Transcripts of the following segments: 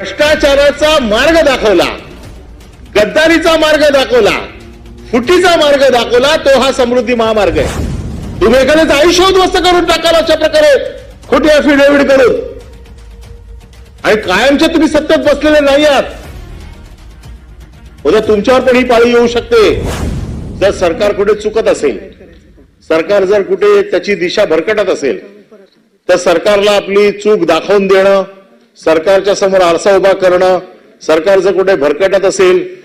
भ्रष्टाचाराचा मार्ग दाखवला गद्दारीचा मार्ग दाखवला फुटीचा मार्ग दाखवला तो हा समृद्धी महामार्ग आहे. तुम्ही एखाद्याचं आयुष्य उद्ध्वस्त करून टाकाल अशा प्रकारे खोटी अफिडेव्हिट करून. आणि कायमचे तुम्ही सत्तेत बसलेले नाही आहात. उद्या तुमच्यावर पण ही पाळी येऊ शकते. जर सरकार कुठे चुकत असेल सरकार जर कुठे त्याची दिशा भरकटत असेल तर सरकारला आपली चूक दाखवून देणं सरकारच्या समोर आरसा उभा करणं सरकार जर कुठे भरकटत असेल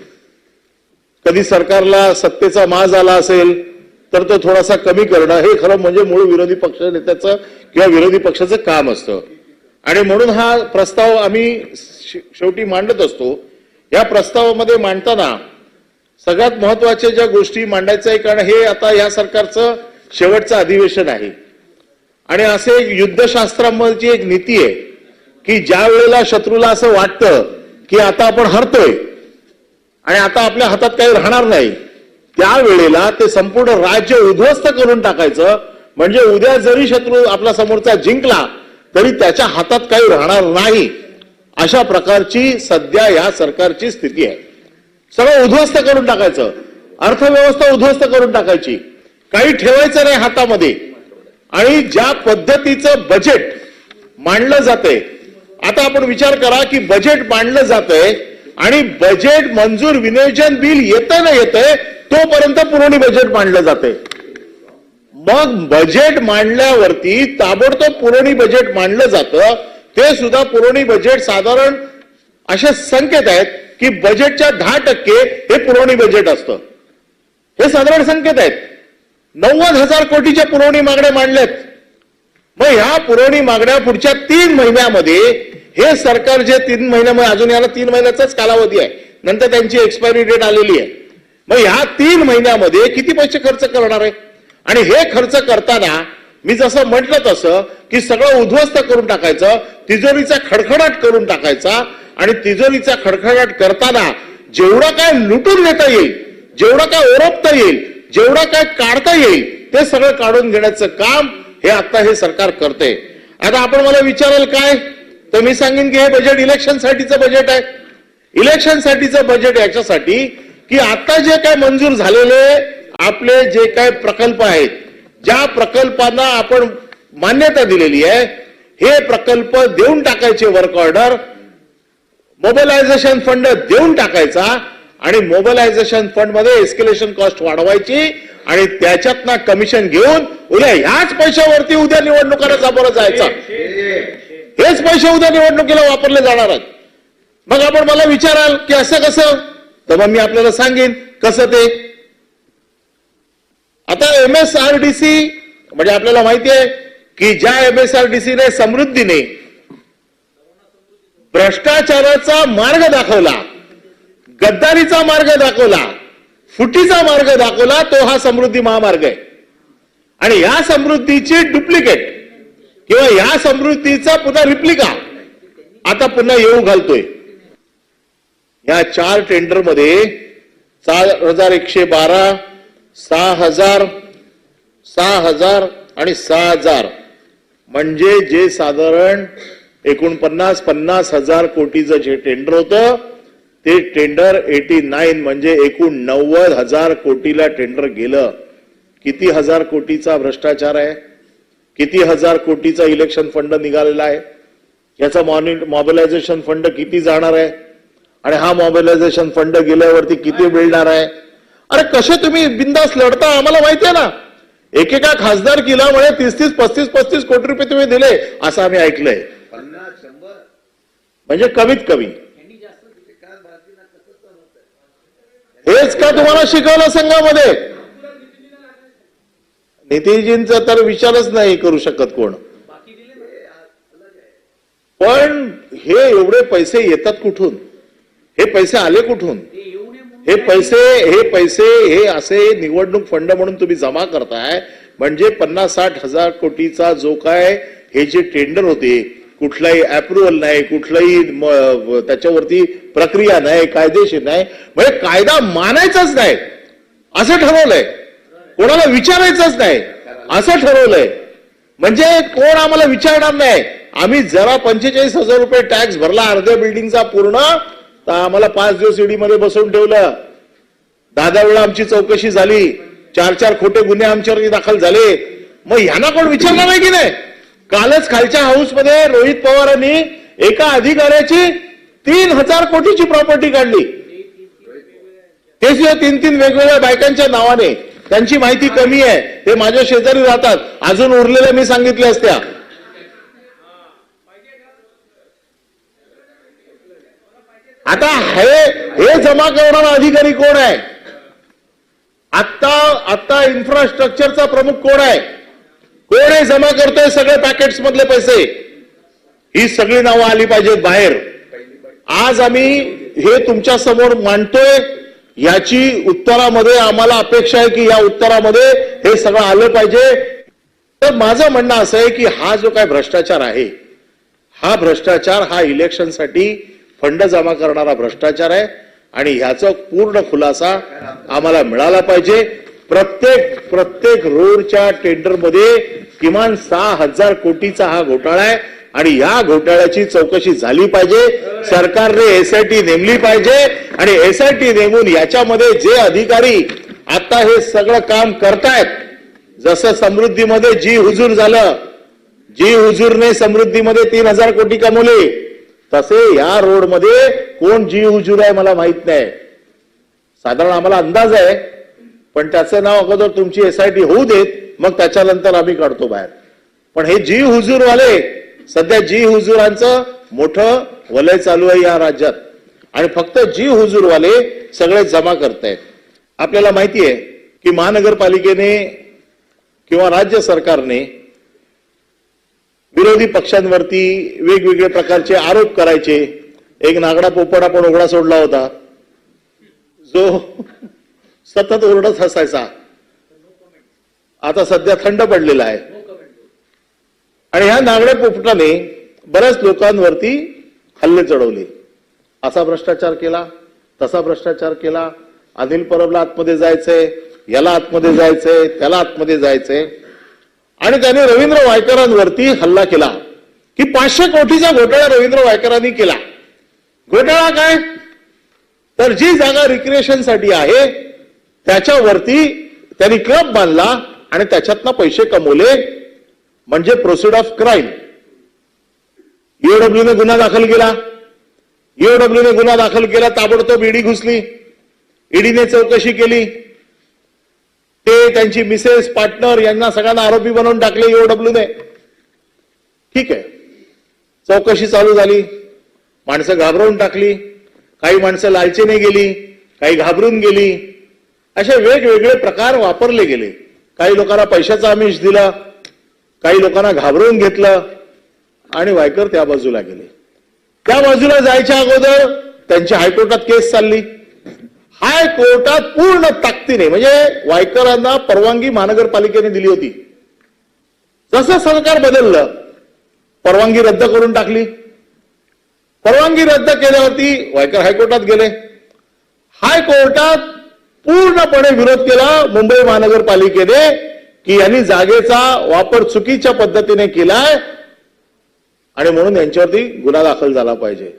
कधी सरकारला सत्तेचा माज आला असेल तर तो थोडासा कमी करणं हे खरं म्हणजे मूळ विरोधी पक्ष नेत्याचं किंवा विरोधी पक्षाचं काम असतं. आणि म्हणून हा प्रस्ताव आम्ही शे- शेवटी मांडत असतो. या प्रस्तावामध्ये मांडताना सगळ्यात महत्त्वाच्या ज्या गोष्टी मांडायचं आहे कारण हे आता या सरकारचं शेवटचं अधिवेशन आहे. आणि असे एक एक नीती आहे. की ज्या वेळेला शत्रूला असं वाटतं की आता आपण हरतोय आणि आता आपल्या हातात काही राहणार नाही त्यावेळेला ते संपूर्ण राज्य उद्ध्वस्त करून टाकायचं. म्हणजे उद्या जरी शत्रू आपला समोरचा जिंकला तरी त्याच्या हातात काही राहणार नाही. अशा प्रकारची सध्या या सरकारची स्थिती आहे. सगळं उद्ध्वस्त करून टाकायचं. अर्थव्यवस्था उद्ध्वस्त करून टाकायची. काही ठेवायचं नाही हातामध्ये. आणि ज्या पद्धतीचं बजेट मांडलं जातंय आता आपण विचार करा की बजेट मांडलं जातंय आणि बजेट मंजूर विनियोजन बिल येतं ना येतंय तोपर्यंत पुरवणी बजेट मांडलं जातंय. मग बजेट मांडल्यावरती ताबडतोब पुरवणी बजेट मांडलं जातं. ते सुद्धा पुरवणी बजेट साधारण असे संकेत आहेत की बजेटच्या दहा टक्के हे पुरवणी बजेट असतं. हे साधारण संकेत आहेत. नव्वद हजार कोटीच्या पुरवणी मागण्या मांडल्यात. मग ह्या पुरवणी मागण्या पुढच्या तीन महिन्यामध्ये हे सरकार जे तीन महिन्यामध्ये अजून याला तीन महिन्याचाच कालावधी आहे. नंतर त्यांची एक्सपायरी डेट आलेली आहे. मग ह्या तीन महिन्यामध्ये किती पैसे खर्च करणार आहे? आणि हे खर्च करताना मी जसं म्हटलं तसं की सगळं उद्ध्वस्त करून टाकायचं तिजोरीचा खडखडाट करून टाकायचा आणि तिजोरीचा खडखडाट करताना जेवढं काय लुटून घेता येईल जेवढं काय ओरपता येईल जेवढं काय काढता येईल ते सगळं काढून घेण्याचं काम हे आता हे सरकार करते आता आपण मला विचाराल काय? तर मी सांगेन की हे बजेट इलेक्शनसाठीचं बजेट आहे. इलेक्शनसाठीचं बजेट याच्यासाठी की आता जे काय मंजूर झालेले आपले जे काय प्रकल्प आहेत ज्या प्रकल्पांना आपण मान्यता दिलेली आहे हे प्रकल्प देऊन टाकायचे वर्क ऑर्डर मोबिलायझेशन फंड देऊन टाकायचा आणि मोबिलायझेशन फंडमध्ये एस्केलेशन कॉस्ट वाढवायची आणि त्याच्यातनं कमिशन घेऊन उद्या ह्याच पैशावरती उद्या निवडणुकांना सामोरं जायचं. हेच पैसे उद्या निवडणुकीला वापरले जाणार आहेत. मग आपण मला विचाराल की असं कसं? तर मग मी आपल्याला सांगेन कसं ते. आता M S R D C म्हणजे आपल्याला माहिती आहे की ज्या एम एस आर डी सीने समृद्धीने भ्रष्टाचाराचा मार्ग दाखवला गद्दारीचा मार्ग दाखवला फुटीचा मार्ग दाखवला तो हा समृद्धी महामार्ग आहे. आणि या समृद्धीची डुप्लिकेट किंवा या समृद्धीचा पुन्हा रिप्लिका. आता पुन्हा येऊ घालतोय. या चार टेंडरमध्ये चार हजार एकशे बारा सहा हजार सहा हजार आणि सहा हजार. म्हणजे जे साधारण एकोणपन्नास पन्नास हजार कोटीचं जे टेंडर होतं ते टेंडर एटी नाईन म्हणजे एकूण नव्वद हजार कोटीला टेंडर गेलं. किती हजार कोटीचा भ्रष्टाचार आहे? किती हजार कोटीचा इलेक्शन फंड निघालेला आहे? याचा मॉबिलायझेशन फंड किती जाणार आहे? आणि हा मॉबिलायझेशन फंड गेल्यावरती किती मिळणार आहे? अरे कसे तुम्ही बिंदास लढता? आम्हाला माहिती आहे ना. एकेका खासदार किलामुळे तीस तीस पस्तीस पस्तीस कोटी रुपये तुम्ही दिले असं आम्ही ऐकलंय. म्हणजे कमीत कमी. हेच का तुम्हाला शिकवलं संघामध्ये? नितीनजींचा तर विचारच नाही करू शकत कोण. पण हे एवढे पैसे येतात कुठून? हे पैसे आले कुठून? हे पैसे हे पैसे हे असे निवडणूक फंड म्हणून तुम्ही जमा करताय. म्हणजे पन्नास साठ हजार कोटीचा जो काय हे जे टेंडर होते कुठलाही अप्रुव्हल नाही कुठलाही त्याच्यावरती प्रक्रिया नाही कायदेशीर नाही. म्हणजे कायदा मानायचाच नाही. असं ठरवलंय. कोणाला विचारायचंच नाही. असं ठरवलंय. म्हणजे कोण आम्हाला विचारणार नाही. आम्ही जरा पंचेचाळीस हजार रुपये टॅक्स भरला अर्ध्या बिल्डिंगचा पूर्ण तर आम्हाला पाच दिवस ईडी मध्ये बसवून ठेवलं. दहा वेळा आमची चौकशी झाली. चार चार खोटे गुन्हे आमच्यावरती दाखल झाले. मग ह्यांना कोण विचारणार नाही की नाही? कालच खालच्या हाऊसमध्ये रोहित पवारांनी एका अधिकाऱ्याची तीन हजार कोटीची प्रॉपर्टी काढली. ते सुद्धा तीन तीन वेगवेगळ्या बायकांच्या नावाने. त्यांची माहिती कमी आहे. ते माझ्या शेजारी राहतात. अजून उरलेल्या मी सांगितल्या असत्या. आता हे हे जमा करणारा अधिकारी कोण आहे? आत्ता आत्ता इन्फ्रास्ट्रक्चरचा प्रमुख कोण आहे? कोण हे जमा करतोय सगळे पॅकेट्स मधले पैसे? ही सगळी नावं आली पाहिजेत बाहेर. आज आम्ही हे तुमच्यासमोर मांडतोय. याची उत्तरामध्ये आम्हाला अपेक्षा आहे की या उत्तरामध्ये हे सगळं आलं पाहिजे. तर माझं म्हणणं असं आहे की हा जो काय भ्रष्टाचार आहे हा भ्रष्टाचार हा इलेक्शनसाठी फंड जमा करणारा भ्रष्टाचार आहे आणि ह्याचा पूर्ण खुलासा आम्हाला मिळाला पाहिजे. प्रत्येक प्रत्येक रोडच्या टेंडरमध्ये किमान सहा हजार कोटीचा हा घोटाळा आहे. आणि या घोटाळ्याची चौकशी झाली पाहिजे. सरकारने एसआयटी नेमली पाहिजे आणि एसआयटी नेमून याच्यामध्ये जे अधिकारी आता हे सगळं काम करतायत जसं समृद्धीमध्ये जी हुजूर झालं जी हुजूरने समृद्धीमध्ये तीन हजार कोटी कमवले तसे या रोडमध्ये कोण जी हुजूर आहे मला माहीत नाही. साधारण आम्हाला अंदाज आहे पण त्याचं नाव अगोदर तुमची एसआयटी होऊ देत मग त्याच्यानंतर आम्ही काढतो बाहेर. पण हे जी हुजूरवाले सध्या जी हुजूरांचं मोठं वलय चालू आहे या राज्यात. आणि फक्त जी हुजूरवाले सगळे जमा करतायत. आपल्याला माहिती आहे की महानगरपालिकेने किंवा राज्य सरकारने विरोधी पक्षांवरती वेगवेगळे प्रकारचे आरोप करायचे. एक नागडा पोपडा पण उघडा सोडला होता. जो सतत ओरडत हसायचा. आता सध्या थंड पडलेला आहे. आणि ह्या नांगड्या पोपटाने बऱ्याच लोकांवरती हल्ले चढवले. असा भ्रष्टाचार केला तसा भ्रष्टाचार केला. अनिल परबला आतमध्ये जायचंय याला आतमध्ये जायचंय त्याला आतमध्ये जायचंय. आणि त्याने रवींद्र वायकरांवरती हल्ला केला. की पाचशे कोटीचा घोटाळा रवींद्र वायकरांनी केला. घोटाळा काय? तर जी जागा रिक्रिएशनसाठी आहे त्याच्यावरती त्यांनी क्लब बांधला आणि त्याच्यातनं पैसे कमवले. म्हणजे प्रोसिड ऑफ क्राईम ईओडब्ल्यूने गुन्हा दाखल केला. ईओडब्ल्यूने गुन्हा दाखल केला ताबडतोब ईडी घुसली. ईडीने चौकशी केली. ते त्यांची मिसेस पार्टनर यांना सगळ्यांना आरोपी बनवून टाकले ईओडब्ल्यूने ठीक आहे. चौकशी चालू झाली. माणसं घाबरवून टाकली. काही माणसं लालचीने गेली काही घाबरून गेली. असे वेगवेगळे प्रकार वापरले गेले. काही लोकांना पैशाचा आमिष दिला. काही लोकांना घाबरवून घेतलं आणि वायकर त्या बाजूला गेले. त्या बाजूला जायच्या अगोदर त्यांची हायकोर्टात केस चालली. हायकोर्टात पूर्ण ताकदीने म्हणजे वायकरांना परवानगी महानगरपालिकेने दिली होती. जसं सरकार बदललं परवानगी रद्द करून टाकली. परवानगी रद्द केल्यावरती वायकर हायकोर्टात गेले. हायकोर्टात पूर्णपणे विरोध केला मुंबई महानगरपालिकेने. की यांनी जागेचा वापर चुकीच्या पद्धतीने केलाय आणि म्हणून यांच्यावरती गुन्हा दाखल झाला पाहिजे.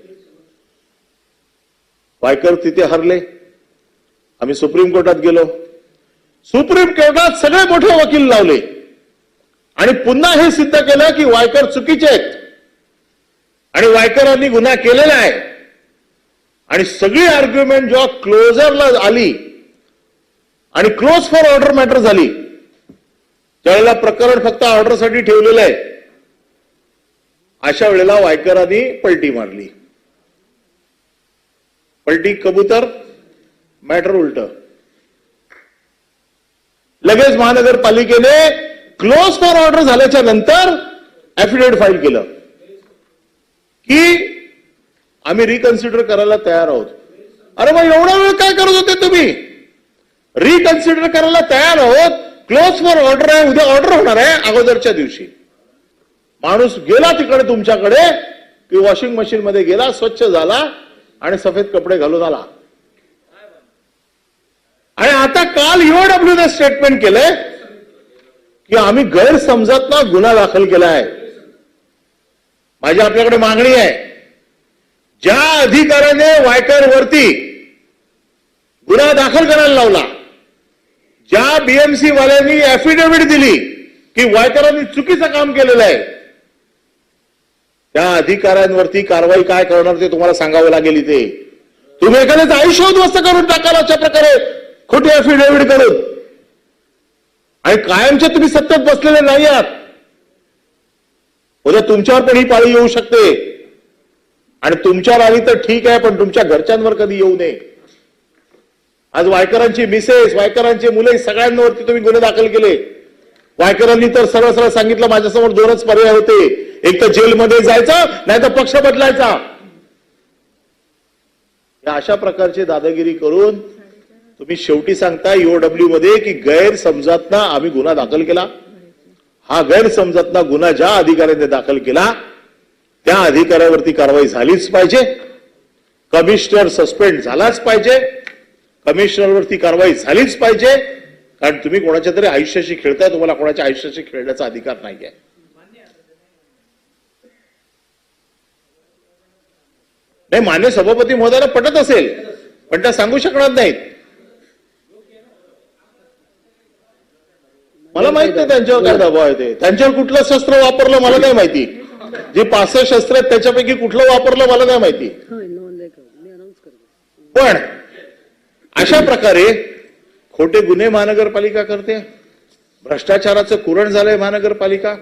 वायकर तिथे हरले. आम्ही सुप्रीम कोर्टात गेलो. सुप्रीम कोर्टात सगळे मोठे वकील लावले. आणि पुन्हा हे सिद्ध केलं की वायकर चुकीचे आहेत. आणि वायकरांनी गुन्हा केलेला आहे. आणि सगळी आर्ग्युमेंट जेव्हा क्लोजरला आली आणि क्लोज फॉर ऑर्डर मॅटर झाली त्यावेळेला प्रकरण फक्त ऑर्डरसाठी ठेवलेलं आहे अशा वेळेला वायकरांनी पलटी मारली. पलटी कबूतर मॅटर उलट. लगेच महानगरपालिकेने क्लोज फॉर ऑर्डर झाल्याच्यानंतर ऍफिडेव्हिट फाईल केलं. की आम्ही रिकन्सिडर करायला तयार आहोत. अरे मग एवढा वेळ काय करत होते तुम्ही? रिकन्सिडर करायला तयार आहोत? क्लोज फॉर ऑर्डर आहे उद्या ऑर्डर होणार आहे अगोदरच्या दिवशी. माणूस गेला तिकडे तुमच्याकडे की वॉशिंग मशीन मध्ये गेला स्वच्छ झाला आणि सफेद कपडे घालून आला. आणि आता काल ने स्टेटमेंट केलंय की आम्ही गैरसमजात ना गुन्हा दाखल केला आहे. माझी आपल्याकडे मागणी आहे. ज्या अधिकाऱ्याने वायकर वरती गुन्हा दाखल करायला लावला ज्या बीएमसी वाल्यांनी ऍफिडेव्हिट दिली की वायकरांनी चुकीचं काम केलेलं आहे त्या अधिकाऱ्यांवरती कारवाई काय करणार ते तुम्हाला सांगावं लागेल इथे. तुम्ही एखाद्याचं आयुष्य उद्ध्वस्त करून टाकाल अशा प्रकारे खोटी ऍफिडेव्हिट करून. आणि कायमचे तुम्ही सत्तेत बसलेले नाही आहात. उद्या तुमच्यावर पण ही पाळी येऊ शकते. आणि तुमच्यावर आली तर ठीक आहे पण तुमच्या घरच्यांवर कधी येऊ नये. आज वायकरांची मिसेस वायकरांची मुले सगळ्यांवरती तुम्ही गुन्हे दाखल केले. वायकरांनी तर सरळ सरळ सांगितलं माझ्यासमोर दोनच पर्याय होते. एक तर जेलमध्ये जायचं नाही तर पक्ष बदलायचा. या अशा प्रकारची दादागिरी करून तुम्ही शेवटी सांगता ईओडब्ल्यू मध्ये की गैरसमजातना आम्ही गुन्हा दाखल केला. हा गैरसमजातना गुन्हा ज्या अधिकाऱ्याने दाखल केला त्या अधिकाऱ्यावरती कारवाई झालीच पाहिजे. कमिशनर सस्पेंड झालाच पाहिजे. कमिशनरवरती कारवाई झालीच पाहिजे. कारण तुम्ही कोणाच्या तरी आयुष्याशी खेळताय तुम्हाला कोणाच्या आयुष्याशी खेळण्याचा अधिकार नाहीये. नाही मान्य सभापती महोदयाला पटत असेल पण त्या सांगू शकणार नाहीत. मला माहीत नाही त्यांच्यावर काय दबाव आहे ते. त्यांच्यावर कुठलं शस्त्र वापरलं मला नाही माहिती. जे पाचशे शस्त्र आहेत त्याच्यापैकी कुठलं वापरलं मला नाही माहिती. आहे पण अशा प्रकारे खोटे गुन्हे महानगरपालिका करते. भ्रष्टाचाराचं कुरण झालंय महानगरपालिका.